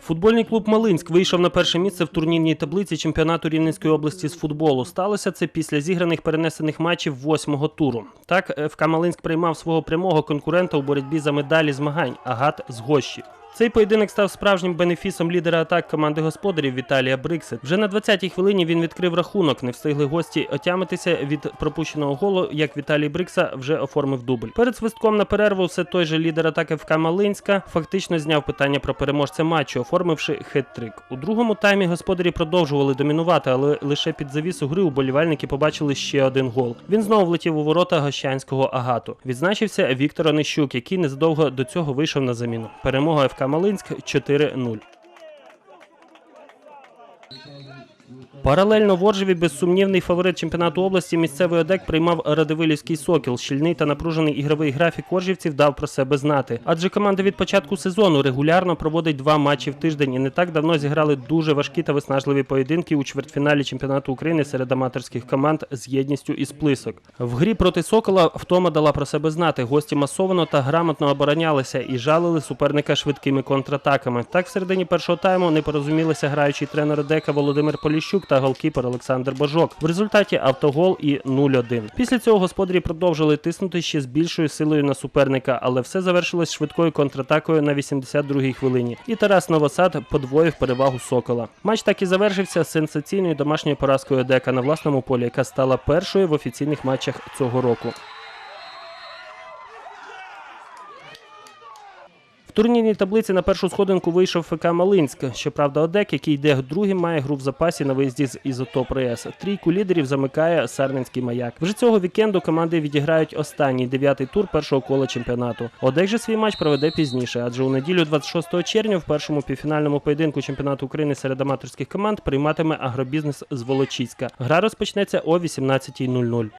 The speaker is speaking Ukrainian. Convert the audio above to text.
Футбольний клуб Малинськ вийшов на перше місце в турнірній таблиці чемпіонату Рівненської області з футболу. Сталося це після зіграних перенесених матчів восьмого туру. Так, ФК Малинськ приймав свого прямого конкурента у боротьбі за медалі змагань Агат з Гощі. Цей поєдинок став справжнім бенефісом лідера атак команди господарів Віталія Бриксет. Вже на 20-й хвилині він відкрив рахунок. Не встигли гості отямитися від пропущеного голу, як Віталій Брикса вже оформив дубль. Перед свистком на перерву все той же лідер атаки ФК Малинська фактично зняв питання про переможця матчу, оформивши хет-трик. У другому таймі господарі продовжували домінувати, але лише під завісу гри уболівальники побачили ще один гол. Він знову влетів у ворота гощанського агату. Відзначився Віктор Онищук, який незадовго до цього вийшов на заміну. Перемога ФК Малинськ 4-0. Паралельно в Оржеві безсумнівний фаворит чемпіонату області місцевий ОДЕК приймав Радивилівський Сокіл. Щільний та напружений ігровий графік оржівців дав про себе знати. Адже команда від початку сезону регулярно проводить два матчі в тиждень і не так давно зіграли дуже важкі та виснажливі поєдинки у чвертьфіналі чемпіонату України серед аматорських команд з єдністю і сплисок. В грі проти Сокола втома дала про себе знати. Гості масовано та грамотно оборонялися і жалили суперника швидкими контратаками. Так, в середині першого тайму не порозумілися граючий тренер ОДЕКа Володимир Поліщук та голкіпер Олександр Божок. В результаті автогол і 0-1. Після цього господарі продовжили тиснути ще з більшою силою на суперника, але все завершилось швидкою контратакою на 82-й хвилині. І Тарас Новосад подвоїв перевагу Сокола. Матч так і завершився сенсаційною домашньою поразкою ОДЕКа на власному полі, яка стала першою в офіційних матчах цього року. Турнірній таблиці на першу сходинку вийшов ФК Малинськ. Щоправда, ОДЕК, який йде другим, має гру в запасі на виїзді з Ізотоп РС. Трійку лідерів замикає Сарненський маяк. Вже цього вікенду команди відіграють останній дев'ятий тур першого кола чемпіонату. ОДЕК же свій матч проведе пізніше, адже у неділю 26 червня в першому півфінальному поєдинку чемпіонату України серед аматорських команд прийматиме агробізнес з Волочиська. Гра розпочнеться о 18.00.